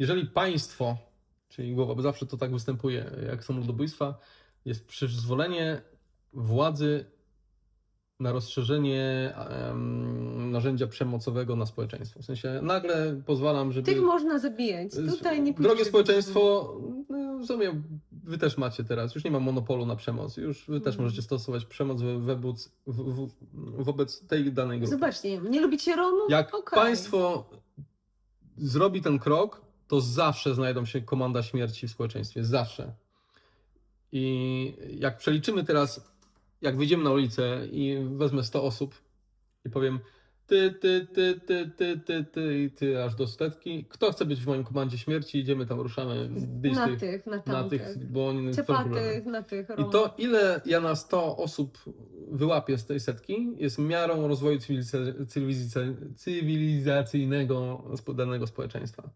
jeżeli państwo, czyli głowa, bo zawsze to tak występuje, jak są ludobójstwa, jest przyzwolenie władzy na rozszerzenie em, narzędzia przemocowego na społeczeństwo. W sensie nagle pozwalam, żeby... Tych można zabijać. Tutaj nie Drogie społeczeństwo, no, w sumie wy też macie teraz, już nie ma monopolu na przemoc, już wy też Mhm. możecie stosować przemoc wobec, wobec tej danej grupy. Zobaczcie, nie lubicie Romów? Jak Okej. państwo zrobi ten krok, to zawsze znajdą się komanda śmierci w społeczeństwie, zawsze. I jak przeliczymy teraz, jak wyjdziemy na ulicę i wezmę 100 osób i powiem ty, ty, ty, ty, ty, ty, ty i ty aż do setki. Kto chce być w moim komandzie śmierci? Idziemy tam, ruszamy. Na tych, tych, na na tamtych. tych, bo oni na tych I Romów. to, ile ja na 100 osób wyłapię z tej setki, jest miarą rozwoju cywiliza- cywiliza- cywilizacyjnego danego społeczeństwa.